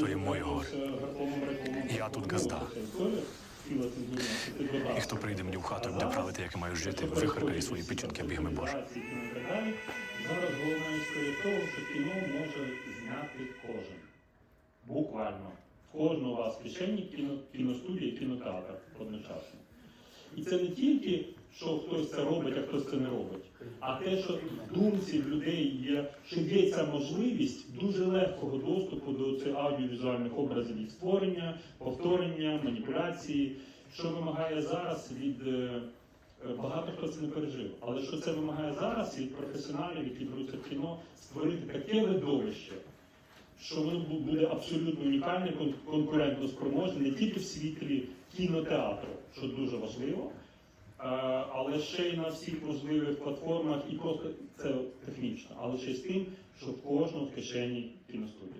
То є моє горе. Я тут газда. І хто прийде мені в хату і буде правити, як я маю жити, вихаркає свої печінки бігми Боже. Зараз головна історія того, що кіно може зняти кожен. Буквально. Кожного у вас кишені кіно, кіностудія, кінотеатр одночасно. І це не тільки, що хтось це робить, а хтось це не робить, а те, що в думці людей є, що є ця можливість дуже легкого доступу до цих аудіовізуальних образів їх створення, повторення, маніпуляції, що вимагає зараз від. е, Е, Багато хто це не пережив. Але що це вимагає зараз від професіоналів, які беруться в кіно, створити таке видовище, що воно буде абсолютно унікальне, конкурентно спроможне не тільки в світлі кінотеатру, що дуже важливо, але ще й на всіх можливих платформах, і просто це технічно, але ще з тим, що в кожного в кишені кіностудія.